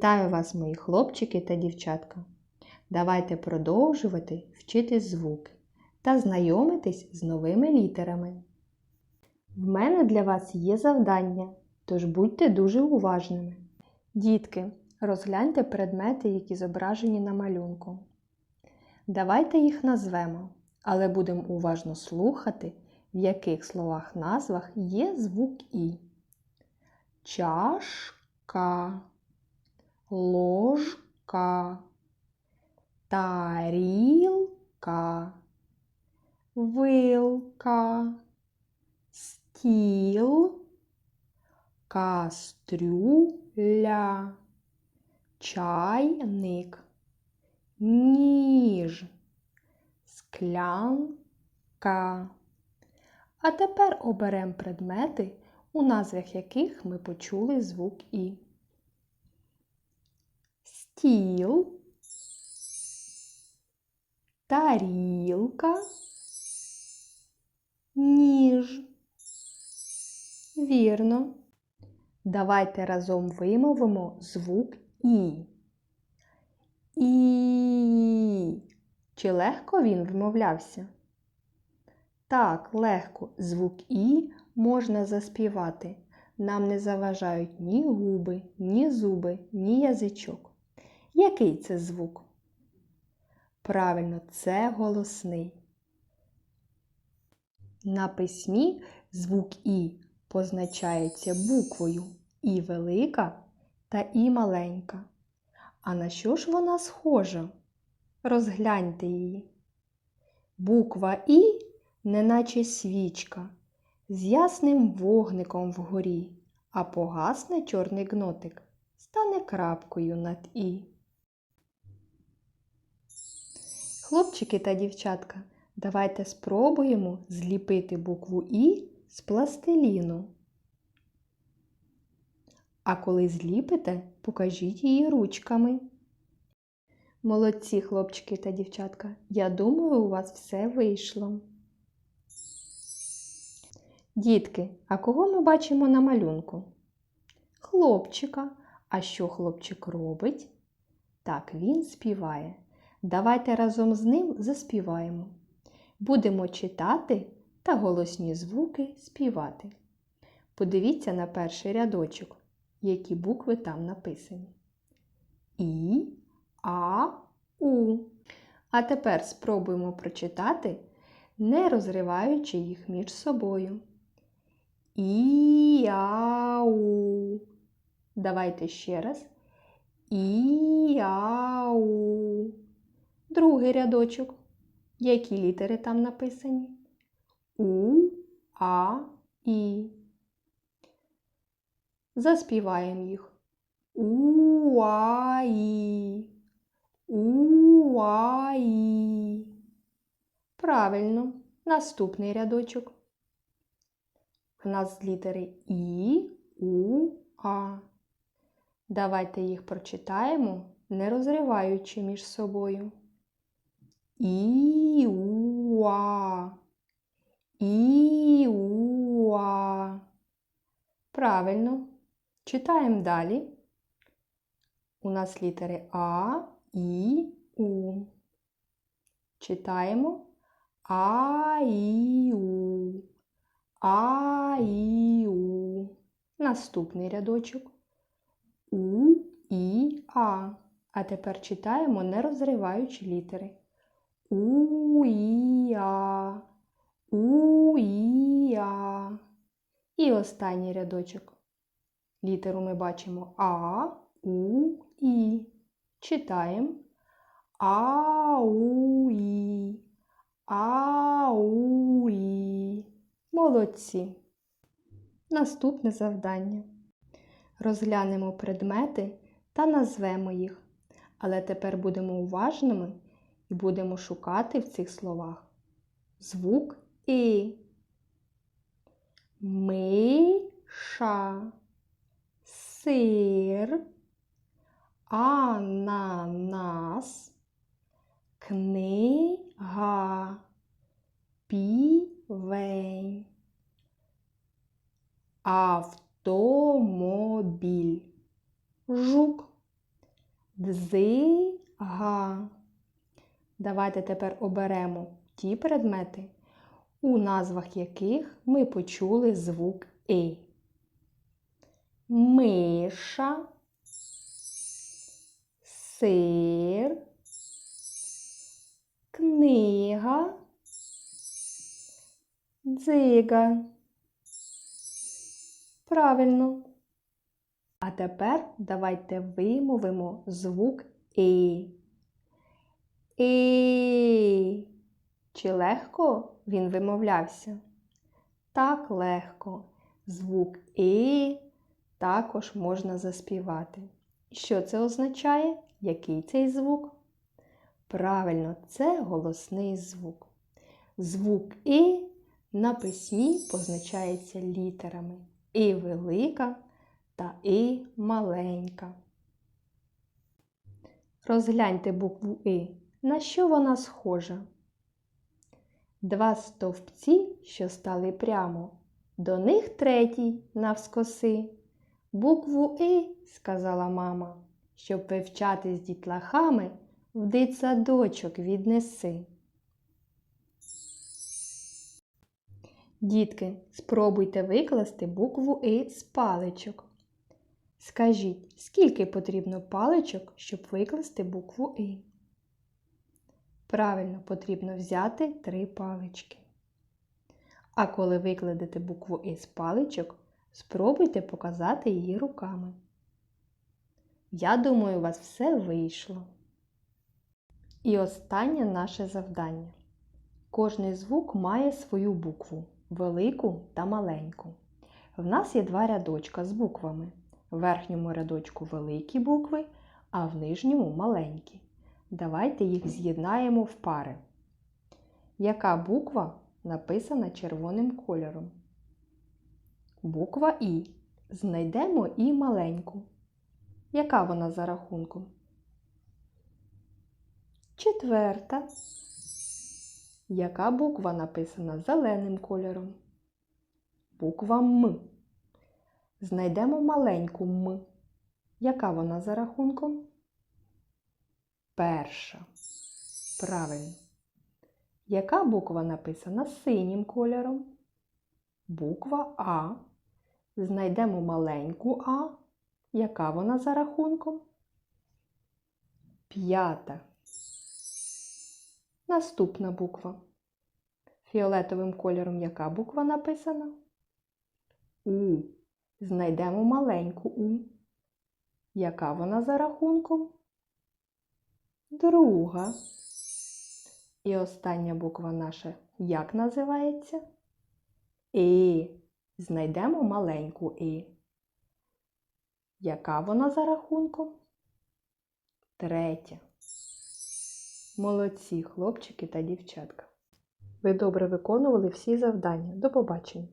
Вітаю вас, мої хлопчики та дівчатка! Давайте продовжувати вчити звуки та знайомитись з новими літерами. В мене для вас є завдання, тож будьте дуже уважними. Дітки, розгляньте предмети, які зображені на малюнку. Давайте їх назвемо, але будемо уважно слухати, в яких словах назвах є звук І. Чашка ложка, тарілка, вилка, стіл, кастрюля, чайник, ніж, склянка. А тепер оберемо предмети, у назвах яких ми почули звук І стіл, тарілка, ніж. Вірно. Давайте разом вимовимо звук І. І. Чи легко він вимовлявся? Так, легко. Звук І можна заспівати. Нам не заважають ні губи, ні зуби, ні язичок. Який це звук? Правильно, це голосний. На письмі звук І позначається буквою І велика та І маленька. А на що ж вона схожа? Розгляньте її. Буква І, неначе свічка, з ясним вогником вгорі, а погасне чорний гнотик, стане крапкою над І. Хлопчики та дівчатка, давайте спробуємо зліпити букву І з пластиліну. А коли зліпите, покажіть її ручками. Молодці, хлопчики та дівчатка, я думаю, у вас все вийшло. Дітки, а кого ми бачимо на малюнку? Хлопчика. А що хлопчик робить? Так, він співає. Давайте разом з ним заспіваємо. Будемо читати та голосні звуки співати. Подивіться на перший рядочок, які букви там написані. І, А, У. А тепер спробуємо прочитати, не розриваючи їх між собою. І, А, У. Давайте ще раз. І, А, У. Другий рядочок. Які літери там написані? У, А, І. Заспіваємо їх. У, А, І. У, А, І. Правильно. Наступний рядочок. В нас літери І, У, А. Давайте їх прочитаємо, не розриваючи між собою. Іуа. Іуа. Правильно. Читаємо далі. У нас літери А, І, У. Читаємо А, І, У. А, І, У. Наступний рядочок. У, І, А. А тепер читаємо, не розриваючи літери. У-і-а, У-і-а. Останній рядочок. Літеру ми бачимо А, У, І. Читаємо А-у-і, А-у-і. Молодці. Наступне завдання. Розглянемо предмети та назвемо їх. Але тепер будемо уважними і будемо шукати в цих словах звук І. Миша, сир, ананас, книга, півень, автомобіль, жук, Дзига. Давайте тепер оберемо ті предмети, у назвах яких ми почули звук И. Миша, сир, книга, дзига. Правильно. А тепер давайте вимовимо звук І. І. Чи легко він вимовлявся? Так легко. Звук І також можна заспівати. Що це означає? Який цей звук? Правильно, це голосний звук. Звук І на письмі позначається літерами І велика та І маленька. Розгляньте букву І. На що вона схожа? Два стовпці, що стали прямо, до них третій навскоси. Букву І, сказала мама, щоб вивчати з дітлахами, в дитсадочок віднеси. Дітки, спробуйте викласти букву І з паличок. Скажіть, скільки потрібно паличок, щоб викласти букву І? Правильно, потрібно взяти три палички. А коли викладете букву І з паличок, спробуйте показати її руками. Я думаю, у вас все вийшло. І останнє наше завдання. Кожний звук має свою букву велику та маленьку. В нас є два рядочка з буквами. В верхньому рядочку великі букви, а в нижньому маленькі. Давайте їх з'єднаємо в пари. Яка буква написана червоним кольором? Буква І. Знайдемо І маленьку. Яка вона за рахунком? Четверта. Яка буква написана зеленим кольором? Буква М. Знайдемо маленьку М. Яка вона за рахунком? Перша. Правильно. Яка буква написана синім кольором? Буква А. Знайдемо маленьку А. Яка вона за рахунком? П'ята. Наступна буква. Фіолетовим кольором яка буква написана? У. Знайдемо маленьку У. Яка вона за рахунком? Друга. І остання буква наша як називається? І. Знайдемо маленьку І. Яка вона за рахунком? Третя. Молодці, хлопчики та дівчатка. Ви добре виконували всі завдання. До побачення!